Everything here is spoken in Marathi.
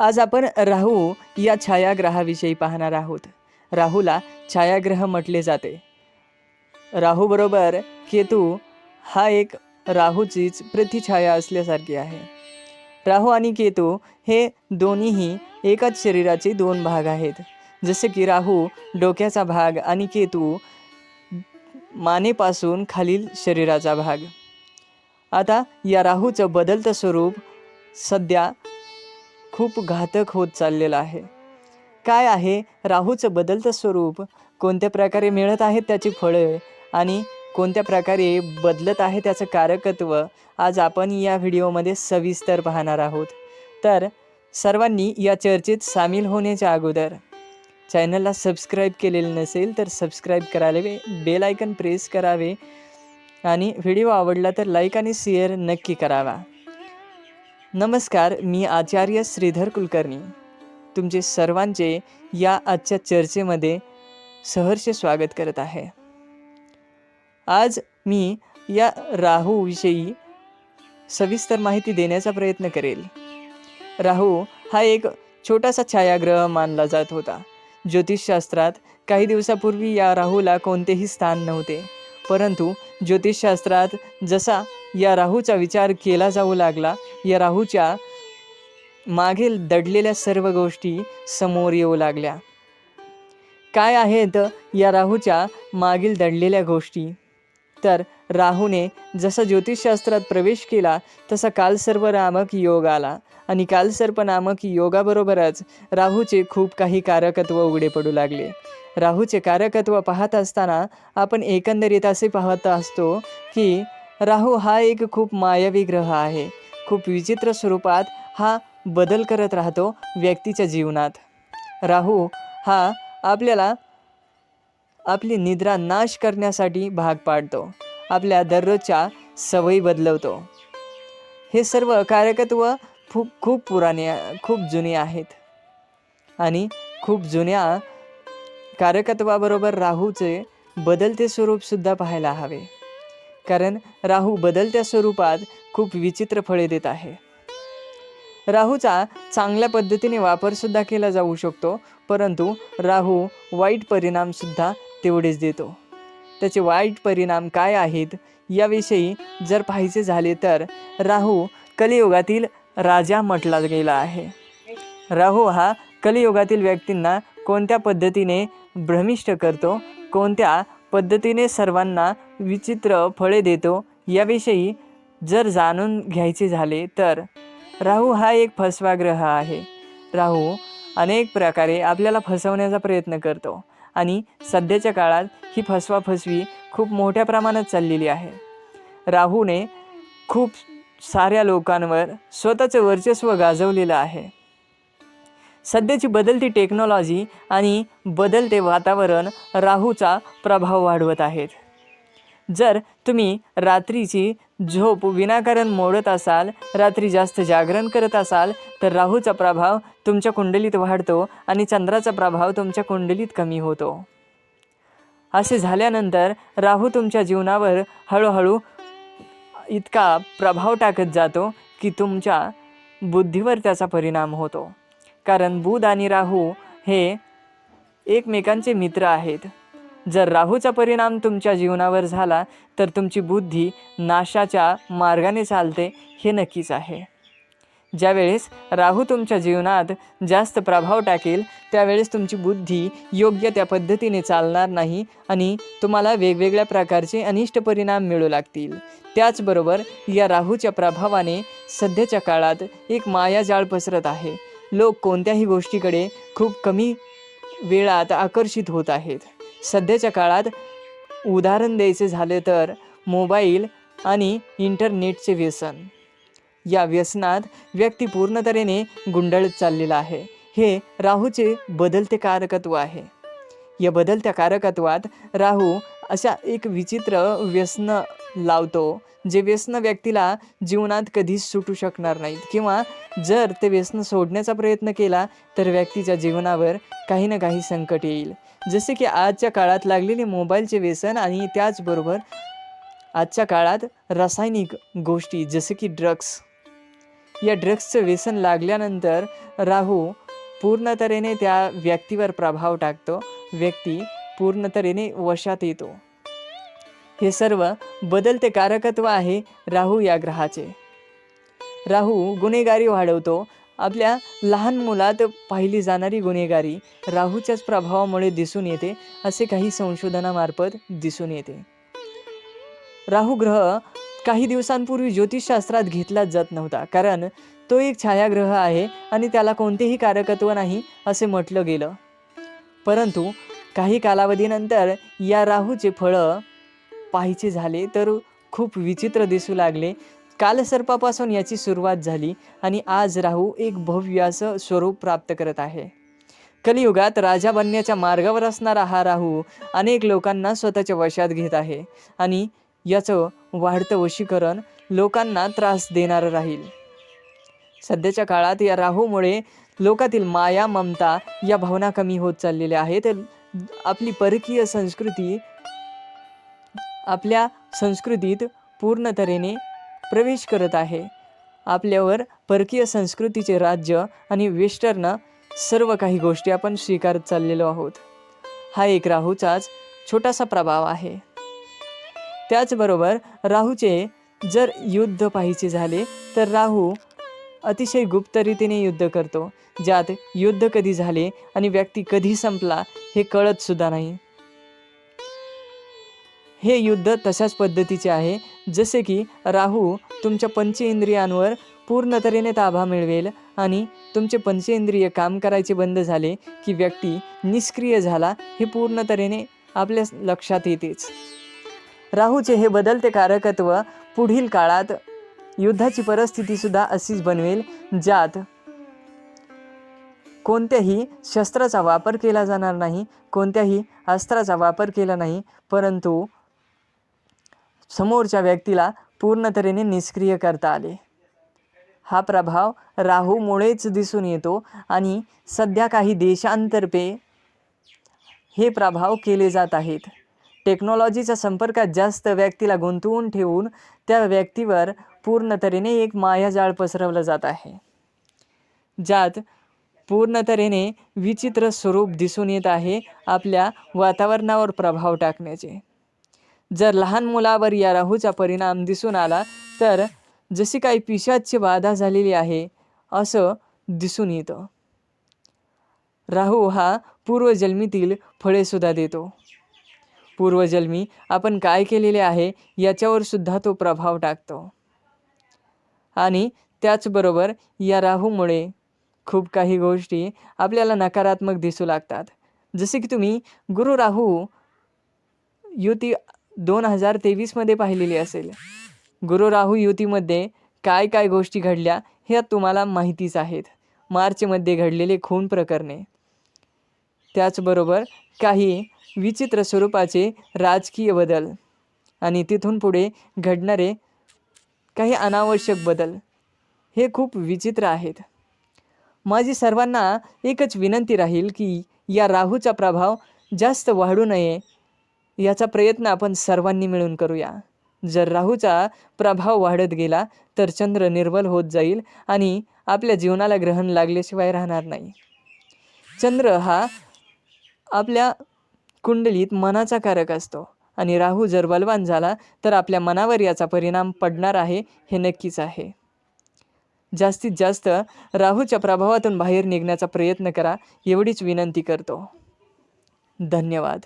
आज आपण राहू या छायाग्रहाविषयी पाहणार आहोत. राहूला छायाग्रह म्हटले जाते. राहूबरोबर केतू हा एक राहूचीच प्रतिछाया असल्यासारखी आहे. राहू आणि केतू हे दोन्हीही एकाच शरीराचे दोन भाग आहेत. जसे की राहू डोक्याचा भाग आणि केतू मानेपासून खालील शरीराचा भाग. आता या राहूचं बदलतं स्वरूप सध्या खूप घातक होत चाललेलं आहे. काय आहे? राहूचं बदलतं स्वरूप. कोणत्या प्रकारे मिळत आहेत त्याची फळं आणि कोणत्या प्रकारे बदलत आहे त्याचं कारकत्व आज आपण या व्हिडिओमध्ये सविस्तर पाहणार आहोत. तर सर्वांनी या चर्चेत सामील होण्याच्या अगोदर चॅनलला सबस्क्राईब केलेलं नसेल तर सबस्क्राईब करावे बेल आयकन प्रेस करावे आणि व्हिडिओ आवडला तर लाईक आणि शेअर नक्की करावा. नमस्कार मी आचार्य श्रीधर कुलकर्णी. तुमचे सर्वांचे या आजच्या चर्चेमध्ये सहर्ष स्वागत करत आहे. आज मी या राहूविषयी सविस्तर माहिती देण्याचा प्रयत्न करेल. राहू हा एक छोटासा छायाग्रह मानला जात होता. ज्योतिषशास्त्रात काही दिवसापूर्वी या राहूला कोणतेही स्थान नव्हते. परंतु ज्योतिषशास्त्रात जसा या राहूचा विचार केला जाऊ लागला या राहूच्या मागील दडलेल्या सर्व गोष्टी समोर येऊ लागल्या. काय आहेत या राहूच्या मागील दडलेल्या गोष्टी? तर राहूने जसा ज्योतिषशास्त्रात प्रवेश केला तसा कालसर्प नामक योग आला. आणि कालसर्प नामक योगाबरोबरच राहूचे खूप काही कारकत्व उघडे पडू लागले. राहूचे कारकत्व पाहत असताना आपण एकंदरीत असे पाहत असतो की राहू हा एक खूप मायावी ग्रह आहे. खूप विचित्र स्वरूपात हा बदल करत राहतो व्यक्तीच्या जीवनात. राहू हा आपल्याला आपली निद्रा नाश करण्यासाठी भाग पाडतो. आपल्या दररोजच्या सवयी बदलवतो. हे सर्व कार्यकत्व खूप खूप पुराणे खूप जुने आहेत. आणि खूप जुन्या कारकत्वाबरोबर राहूचे बदलते स्वरूपसुद्धा पाहायला हवे. कारण राहू बदलत्या स्वरूपात खूप विचित्र फळे देत आहे. राहूचा चांगल्या पद्धतीने वापरसुद्धा केला जाऊ शकतो परंतु राहू वाईट परिणामसुद्धा तेवढेच देतो. त्याचे वाईट परिणाम काय आहेत याविषयी जर पाहायचे झाले तर राहू कलियुगातील राजा म्हटला गेला आहे. राहू हा कलियुगातील व्यक्तींना कोणत्या पद्धतीने भ्रमिष्ट करतो कोणत्या पद्धतीने सर्वांना विचित्र फळे देतो याविषयी जर जाणून घ्यायचे झाले तर राहू हा एक फसवा ग्रह आहे. राहू अनेक प्रकारे आपल्याला फसवण्याचा प्रयत्न करतो. आणि सध्याच्या काळात ही फसवाफसवी खूप मोठ्या प्रमाणात चाललेली आहे. राहूने खूप साऱ्या लोकांवर स्वतःचं वर्चस्व गाजवलेलं आहे. सध्याची बदलती टेक्नॉलॉजी आणि बदलते वातावरण राहूचा प्रभाव वाढवत आहेत. जर तुम्ही रात्रीची झोप विनाकारण मोडत असाल रात्री जास्त जागरण करत असाल तर राहूचा प्रभाव तुमच्या कुंडलीत वाढतो आणि चंद्राचा प्रभाव तुमच्या कुंडलीत कमी होतो. असे झाल्यानंतर राहू तुमच्या जीवनावर हळूहळू इतका प्रभाव टाकत जातो की तुमच्या बुद्धीवर त्याचा परिणाम होतो. कारण बुध आणि राहू हे एकमेकांचे मित्र आहेत. जर राहूचा परिणाम तुमच्या जीवनावर झाला तर तुमची बुद्धी नाशाच्या मार्गाने चालते हे नक्कीच आहे. ज्यावेळेस राहू तुमच्या जीवनात जास्त प्रभाव टाकेल त्यावेळेस तुमची बुद्धी योग्य त्या पद्धतीने चालणार नाही आणि तुम्हाला वेगवेगळ्या प्रकारचे अनिष्ट परिणाम मिळू लागतील. त्याचबरोबर या राहूच्या प्रभावाने सध्याच्या काळात एक मायाजाळ पसरत आहे. लोक कोणत्याही गोष्टीकडे खूप कमी वेळात आकर्षित होत आहेत. सध्याच्या काळात उदाहरण द्यायचे झाले तर मोबाईल आणि इंटरनेटचे व्यसन. या व्यसनात व्यक्ती पूर्ण तऱ्हेने गुंडाळत चाललेला आहे. हे राहूचे बदलते कारकत्व आहे. या बदलत्या कारकत्वात राहू अशा एक विचित्र व्यसन लावतो. जे व्यसन व्यक्तीला जीवनात कधीच सुटू शकणार नाहीत. किंवा जर ते व्यसन सोडण्याचा प्रयत्न केला तर व्यक्तीच्या जीवनावर काही ना काही संकट येईल. जसे की आजच्या काळात लागलेले मोबाईलचे व्यसन आणि त्याचबरोबर आजच्या काळात रासायनिक गोष्टी जसे की ड्रग्स. या ड्रग्सचं व्यसन लागल्यानंतर राहू पूर्ण तऱ्हेने त्या व्यक्तीवर प्रभाव टाकतो. व्यक्ती पूर्ण तऱ्हेने वशात येतो. हे सर्व बदलते कारकत्व आहे राहू या ग्रहाचे. राहू गुन्हेगारी वाढवतो. आपल्या लहान मुलात पाहिली जाणारी गुन्हेगारी राहूच्याच प्रभावामुळे दिसून येते असे काही संशोधनामार्फत दिसून येते. राहू ग्रह काही दिवसांपूर्वी ज्योतिषशास्त्रात घेतलाच जात नव्हता कारण तो एक छायाग्रह आहे आणि त्याला कोणतेही कारकत्व नाही असे म्हटलं गेलं. परंतु काही कालावधीनंतर या राहूचे फळं पाहायचे झाले तर खूप विचित्र दिसू लागले. कालसर्पापासून याची सुरुवात झाली आणि आज राहू एक भव्य असं स्वरूप प्राप्त करत आहे. कलियुगात राजा बनण्याच्या मार्गावर असणारा हा राहू अनेक लोकांना स्वतःच्या वशात घेत आहे आणि याचं वाढतं वशीकरण लोकांना त्रास देणारं राहील. सध्याच्या काळात या राहूमुळे लोकातील माया ममता या भावना कमी होत चाललेल्या आहेत. आपली परकीय संस्कृती आपल्या संस्कृतीत पूर्ण तऱ्हेने प्रवेश करत आहे. आपल्यावर परकीय संस्कृतीचे राज्य आणि वेस्टर्न सर्व काही गोष्टी आपण स्वीकारत चाललेलो आहोत. हा एक राहूचाच छोटासा प्रभाव आहे. त्याचबरोबर राहूचे जर युद्ध पाहिजे झाले तर राहू अतिशय गुप्त रीतीने युद्ध करतो. ज्यात युद्ध कधी झाले आणि व्यक्ती कधी संपला हे कळतसुद्धा नाही. हे युद्ध तशाच पद्धतीचे आहे जसे की राहू तुमच्या पंचेंद्रियांवर पूर्ण तऱ्हेने ताबा मिळवेल आणि तुमचे पंचेंद्रिय काम करायचे बंद झाले की व्यक्ती निष्क्रिय झाला हे पूर्ण तऱ्हेने आपल्या लक्षात येतेच. राहूचे हे बदलते कारकत्व पुढील काळात युद्धाची परिस्थितीसुद्धा अशीच बनवेल ज्यात कोणत्याही शस्त्राचा वापर केला जाणार नाही कोणत्याही अस्त्राचा वापर केला नाही परंतु समोरच्या व्यक्तीला पूर्ण तऱ्हेने निष्क्रिय करता आले. हा प्रभाव राहूमुळेच दिसून येतो आणि सध्या काही देशांतर्फे हे प्रभाव केले जात आहेत. टेक्नॉलॉजीच्या संपर्कात जास्त व्यक्तीला गुंतवून ठेवून त्या व्यक्तीवर पूर्ण तऱ्हेने एक मायाजाळ पसरवलं जात आहे. ज्यात पूर्ण तऱ्हेने विचित्र स्वरूप दिसून येत आहे आपल्या वातावरणावर प्रभाव टाकण्याचे. जर लहान मुलावर या राहूचा परिणाम दिसून आला तर जशी काही पिशाची बाधा झालेली आहे असं दिसून येतं. राहू हा पूर्वजन्मीतील फळेसुद्धा देतो. पूर्वजन्मी आपण काय केलेले आहे याच्यावर सुद्धा तो प्रभाव टाकतो. आणि त्याचबरोबर या राहूमुळे खूप काही गोष्टी आपल्याला नकारात्मक दिसू लागतात. जसे की तुम्ही गुरु राहू युती दोन हजार तेवीसमध्ये पाहिलेली असेल. गुरु राहू युतीमध्ये काय काय गोष्टी घडल्या ह्या तुम्हाला माहितीच आहेत. मार्चमध्ये घडलेले खून प्रकरणे. त्याचबरोबर काही विचित्र स्वरूपाचे राजकीय बदल आणि तिथून पुढे घडणारे काही अनावश्यक बदल हे खूप विचित्र आहेत. माझी सर्वांना एकच विनंती राहील की या राहूचा प्रभाव जास्त वाढू नये याचा प्रयत्न आपण सर्वांनी मिळून करूया. जर राहूचा प्रभाव वाढत गेला तर चंद्र निर्बल होत जाईल आणि आपल्या जीवनाला ग्रहण लागल्याशिवाय राहणार नाही. चंद्र हा आपल्या कुंडलीत मनाचा कारक असतो आणि राहू जर बलवान झाला तर आपल्या मनावर याचा परिणाम पडणार आहे हे नक्कीच आहे. जास्तीत जास्त राहूच्या प्रभावातून बाहेर निघण्याचा प्रयत्न करा एवढीच विनंती करतो. धन्यवाद.